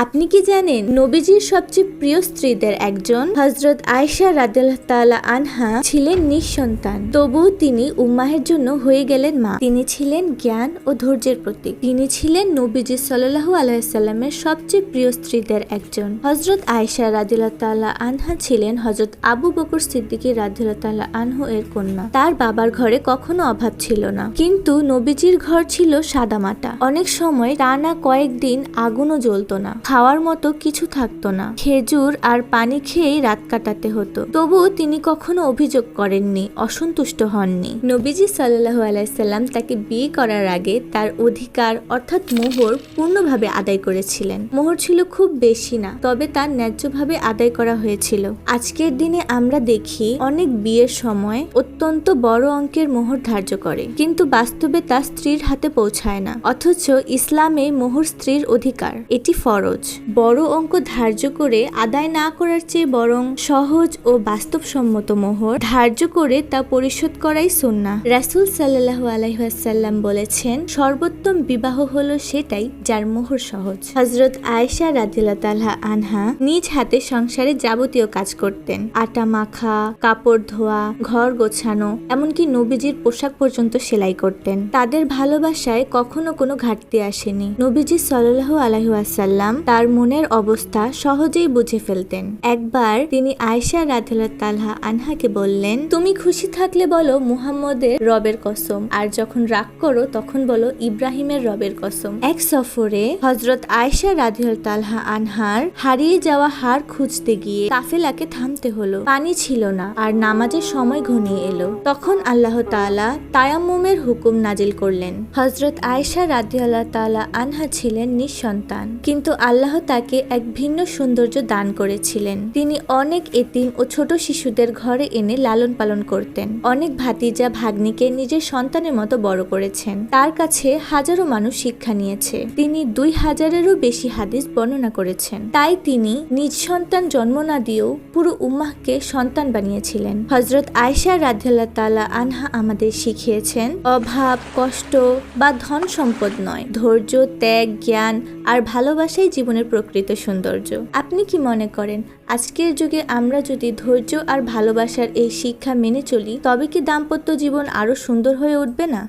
আপনি কি জানেন নবীজির সবচেয়ে প্রিয় স্ত্রীদের একজন? হজরত আয়সা রাদিয়াল্লাহু আনহা ছিলেন নিঃসন্তান। তবুও তিনি উম্মাহের জন্য হয়ে গেলেন মা। তিনি ছিলেন জ্ঞান ও ধৈর্যের প্রতীক। তিনি ছিলেন নবীজি সাল্লাল্লাহু আলাইসাল্লামের সবচেয়ে প্রিয় স্ত্রীদের একজন। হজরত আয়সা তাআলা আনহা ছিলেন হজরত আবু বকর সিদ্দিকী তাআলা আনহু এর কন্যা। তার বাবার ঘরে কখনো অভাব ছিল না। কিন্তু নবীজির ঘর ছিল সাদামাটা। অনেক সময় টানা কয়েকদিন আগুনও জ্বলতো না। খাওয়ার মতো কিছু থাকতো না। খেজুর আর পানি খেয়েই রাত কাটাতে হতো। তবুও তিনি কখনো অভিযোগ করেননি, অসন্তুষ্ট হননি। নবীজি সাল্লাল্লাহু আলাইসাল্লাম তাকে বিয়ে করার আগে তার অধিকার অর্থাৎ মোহর পূর্ণভাবে আদায় করেছিলেন। মোহর ছিল খুব বেশি না, তবে তার ন্যায্যভাবে আদায় করা হয়েছিল। আজকের দিনে আমরা দেখি অনেক বিয়ের সময় অত্যন্ত বড় অঙ্কের মোহর ধার্য করে, কিন্তু বাস্তবে তা স্ত্রীর হাতে পৌঁছায় না। অথচ ইসলামে মোহর স্ত্রীর অধিকার, এটি ফরজ। বড় অঙ্ক ধার্য করে আদায় না করার চেয়ে বরং সহজ ও বাস্তবসম্মত মোহর ধার্য করে তা পরিশোধ করাই সুন্না রাসূল সাল্লাল্লাহু আলাইহাসাল্লাম বলেছেন, সর্বোত্তম বিবাহ হলো সেটাই যার মোহর সহজ। হজরত আয়েশা রাদিল্লা তালহা আনহা নিজ হাতে সংসারে যাবতীয় কাজ করতেন। আটা মাখা, কাপড় ধোয়া, ঘর গোছানো, এমনকি নবীজির পোশাক পর্যন্ত সেলাই করতেন। তাদের ভালোবাসায় কখনো কোনো ঘাটতি আসেনি। নবীজি সাল্লাল্লাহু আলাইহাসাল্লাম তার মনের অবস্থা সহজেই বুঝে ফেলতেন। একবার তিনি আয়েশা রাদিল্লা তালহা আনহাকে বললেন, তুমি খুশি থাকলে বলো মুহাম্মদের রবের কসম, আর যখন রাগ করো তখন বলো ইব্রাহিমের রবের কসম। এক সফরে হজরত আয়েশা রাদিয়াল তালহা আনহার হারিয়ে যাওয়া হার খুঁজতে গিয়ে কাফেলাকে থামতে হলো। পানি ছিল না, আর নামাজের সময় ঘনিয়ে এলো। তখন আল্লাহ তাআলা তায়াম্মুমের হুকুম নাজিল করলেন। হজরত আয়েশা রাদিয়াল্লাহ তাআলা আনহা ছিলেন নিঃসন্তান। কিন্তু আল্লাহ তাকে এক ভিন্ন সৌন্দর্য দান করেছিলেন। তিনি অনেক এতিম ও ছোট শিশুদের ঘরে এনে লালন পালন করতেন। অনেক ভাতিজা ভাগ্নিকে নিজের সন্তানের মতো বড় করেছেন। তার কাছে হাজারো মানুষ শিক্ষা নিয়েছে। তিনি দুই হাজারেরও বেশি হাদিস বর্ণনা করেছেন। তাই তিনি নিজ সন্তান জন্ম না দিয়েও পুরো উম্মাহকে সন্তান বানিয়েছিলেন। হজরত আয়সা রাধ্যাল্লাহ তালা আনহা আমাদের শিখিয়েছেন, অভাব, কষ্ট বা ধন সম্পদ নয়। ধৈর্য, ত্যাগ, জ্ঞান আর ভালোবাসাই জীবনের প্রকৃত সৌন্দর্য। আপনি কি মনে করেন, আজকের যুগে আমরা যদি ধৈর্য আর ভালোবাসার এই শিক্ষা মেনে চলি, তবে কি দাম্পত্য জীবন আরও সুন্দর হয়ে উঠবে না?